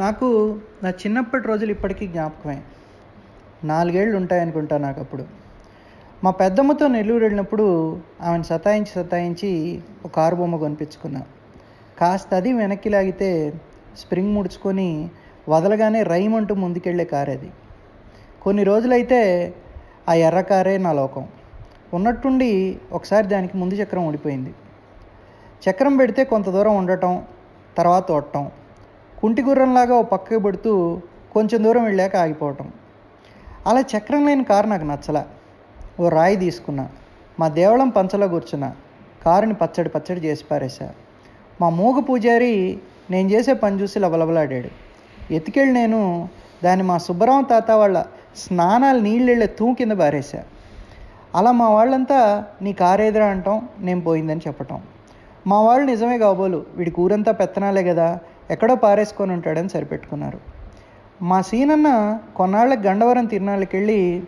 నాకు నా చిన్నప్పటి రోజులు ఇప్పటికీ జ్ఞాపకమే. నాలుగేళ్ళు ఉంటాయనుకుంటా నాకు అప్పుడు మా పెద్దమ్మతో నెల్లూరు వెళ్ళినప్పుడు ఆమెను సతాయించి సతాయించి ఒక కారు బొమ్మ కొనిపించుకున్నా. కాస్త అది వెనక్కి లాగితే స్ప్రింగ్ ముడుచుకొని వదలగానే రైమ్ అంటూ ముందుకెళ్ళే కారు అది. కొన్ని రోజులైతే ఆ ఎర్ర కారే నా లోకం. ఉన్నట్టుండి ఒకసారి దానికి ముందు చక్రం ఊడిపోయింది. చక్రం పెడితే కొంత దూరం ఉండటం తర్వాత వట్టం కుంటి గుర్రంలాగా ఓ పక్కకి పెడుతూ కొంచెం దూరం వెళ్ళాక ఆగిపోవటం. అలా చక్రం లేని కారు నాకు నచ్చలా. ఓ రాయి తీసుకున్నా. మా దేవళం పంచలో కూర్చున్నా. కారుని పచ్చడి పచ్చడి చేసి పారేశా. మా మూగ పూజారి నేను చేసే పని చూసి లబలబలాడాడు ఎతికెళ్ళి నేను దాన్ని మా సుబ్బరామ తాత వాళ్ళ స్నానాలు నీళ్ళెళ్ళే తూ కింద పారేశా. అలా మా వాళ్ళంతా నీ కారేదిరా అంటాం నేను పోయిందని చెప్పటం. మా వాళ్ళు నిజమే కాబోలు వీడి కూరంతా పెత్తనాలే కదా ఎక్కడో పారేసుకొని ఉంటాడని సరిపెట్టుకున్నారు. మా సీనన్న కొన్నాళ్ళకి గండవరం తిరునాళ్ళకి వెళ్ళి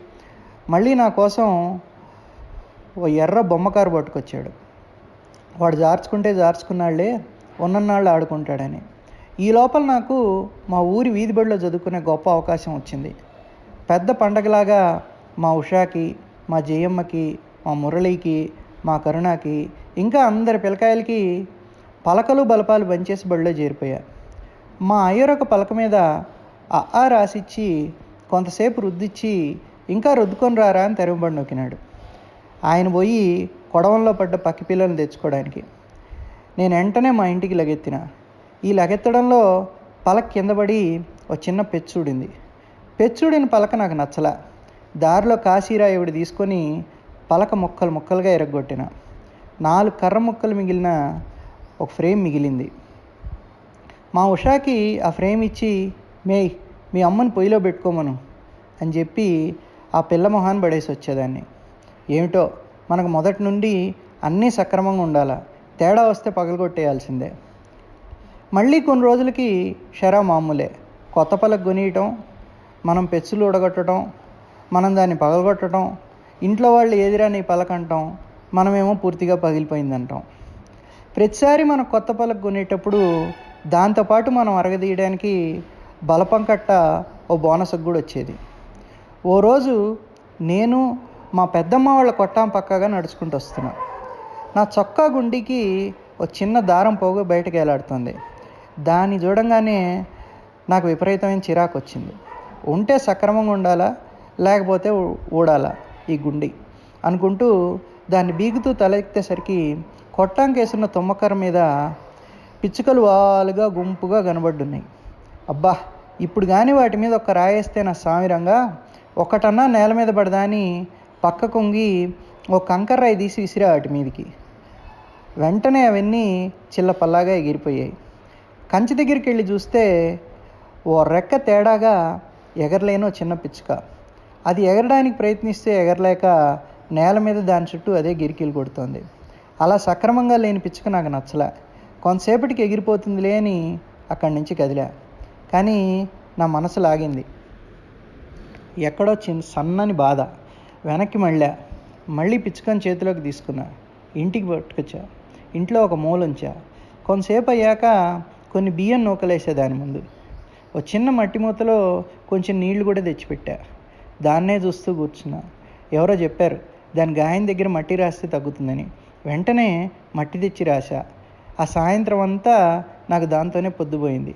మళ్ళీ నా కోసం ఓ ఎర్ర బొమ్మ కారు పట్టుకొచ్చాడు. వాడు జార్చుకుంటే జార్చుకున్నాళ్ళే ఉన్నన్నాళ్ళు ఆడుకుంటాడని. ఈ లోపల నాకు మా ఊరి వీధి బడిలో చదువుకునే గొప్ప అవకాశం వచ్చింది. పెద్ద పండగలాగా మా ఉషాకి మా జయమ్మకి మా మురళికి మా కరుణకి ఇంకా అందరి పిల్లకాయలకి పలకలు బలపాలు బంచేసి బడిలో చేరిపోయా. మా అయ్యరొక పలక మీద ఆ రాసిచ్చి కొంతసేపు రుద్దిచ్చి ఇంకా రుద్దుకొని రారా అని తెరవబడి నొక్కినాడు. ఆయన పోయి కొడవంలో పడ్డ పక్కి పిల్లల్ని తెచ్చుకోవడానికి. నేను వెంటనే మా ఇంటికి లగెత్తిన. ఈ లగెత్తడంలో పలక కింద పడి ఒక చిన్న పెచ్చుడింది పెచ్చుడిన పలక నాకు నచ్చలా. దారిలో కాశీరాయుడు తీసుకొని పలక ముక్కలు ముక్కలుగా ఎరగొట్టిన. నాలుగు కర్ర ముక్కలు మిగిలిన ఒక ఫ్రేమ్ మిగిలింది. మా ఉషాకి ఆ ఫ్రేమ్ ఇచ్చి మే మీ అమ్మని పొయ్యిలో పెట్టుకోమను అని చెప్పి ఆ పిల్ల మొహాన్ని పడేసి వచ్చేదాన్ని. ఏమిటో మనకు మొదటి నుండి అన్నీ సక్రమంగా ఉండాలా? తేడా వస్తే పగలగొట్టేయాల్సిందే. మళ్ళీ కొన్ని రోజులకి షరా మామూలే. కొత్త పలకు కొనియటం మనం పెచ్చులు ఉడగొట్టడం మనం దాన్ని పగలగొట్టడం ఇంట్లో వాళ్ళు ఏదిరా నీ పలకంటాం మనమేమో పూర్తిగా పగిలిపోయిందంటాం. ప్రతిసారి మనం కొత్త పలకు కొనేటప్పుడు దాంతోపాటు మనం అరగదీయడానికి బలపం కట్ట ఓ బోనస్కి కూడా వచ్చేది. ఓ రోజు నేను మా పెద్దమ్మ వాళ్ళ కొట్టాం పక్కగా నడుచుకుంటూ వస్తున్నా. నా చొక్కా గుండికి ఒక చిన్న దారం పోగు బయటకు వేలాడుతుంది దాన్ని చూడంగానే నాకు విపరీతమైన చిరాకు వచ్చింది. ఉంటే సక్రమంగా ఉండాలా? లేకపోతే ఊడాలా ఈ గుండి? అనుకుంటూ దాన్ని బీగుతూ తలెత్తేసరికి కొట్టాంకేసున్న తుమ్మకర మీద పిచ్చుకలు వాలుగా గుంపుగా కనబడ్డున్నాయి. అబ్బా ఇప్పుడు కానీ వాటి మీద ఒక రాయేస్తే నా సామిరంగా ఒకటన్నా నేల మీద పడదాని పక్క కొంగి ఓ కంకర రాయి తీసి విసిరా వాటి మీదకి. వెంటనే అవన్నీ చిల్లపల్లాగా ఎగిరిపోయాయి. కంచి దగ్గరికి వెళ్ళి చూస్తే ఓ రెక్క తేడాగా ఎగరలేనో చిన్న పిచ్చుక. అది ఎగరడానికి ప్రయత్నిస్తే ఎగరలేక నేల మీద దాని చుట్టూ అదే గిరికీలు కొడుతోంది. అలా సక్రమంగా లేని పిచ్చుక నాకు నచ్చలే. కొంతసేపటికి ఎగిరిపోతుందిలే అని అక్కడి నుంచి కదిలా. కానీ నా మనసు లాగింది. ఎక్కడో చిన్న సన్నని బాధ. వెనక్కి మళ్ళా. మళ్ళీ పిచ్చుకని చేతిలోకి తీసుకున్నా. ఇంటికి పట్టుకొచ్చా. ఇంట్లో ఒక మూలంచా. కొంతసేపు అయ్యాక కొన్ని బియ్యం నూకలేసా దాని ముందు. ఓ చిన్న మట్టి మూతలో కొంచెం నీళ్ళు కూడా తెచ్చిపెట్టా. దాన్నే చూస్తూ కూర్చున్నా. ఎవరో చెప్పారు దాని గాయం దగ్గర మట్టి రాస్తే తగ్గుతుందని. వెంటనే మట్టి తెచ్చి రాశా. ఆ సాయంత్రం అంతా నాకు దాంతోనే పొద్దుపోయింది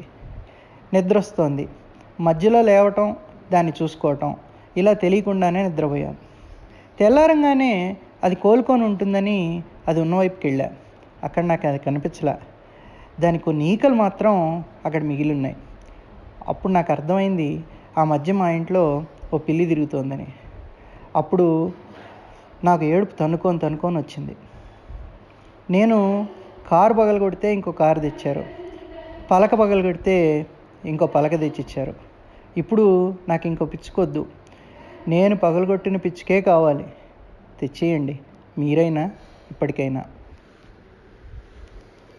నిద్ర వస్తోంది మధ్యలో లేవటం దాన్ని చూసుకోవటం ఇలా తెలియకుండానే నిద్రపోయాను. తెల్లారంగానే అది కోలుకొని ఉంటుందని అది ఉన్నవైపుకి వెళ్ళా అక్కడ నాకు అది కనిపించలా. దానికి కొన్ని ఈకలు మాత్రం అక్కడ మిగిలి ఉన్నాయి అప్పుడు నాకు అర్థమైంది ఆ మధ్య మా ఇంట్లో ఓ పిల్లి తిరుగుతోందని. అప్పుడు నాకు ఏడుపు తనుకొని తనుకొని వచ్చింది. నేను కారు పగలు కొడితే ఇంకో కారు తెచ్చారు. పలక పగలు కొడితే ఇంకో పలక తెచ్చిచ్చారు. ఇప్పుడు నాకు ఇంకో పిచ్చుకొద్దు. నేను పగలగొట్టిన పిచ్చుకే కావాలి. తెచ్చేయండి. మీరైనా ఇప్పటికైనా.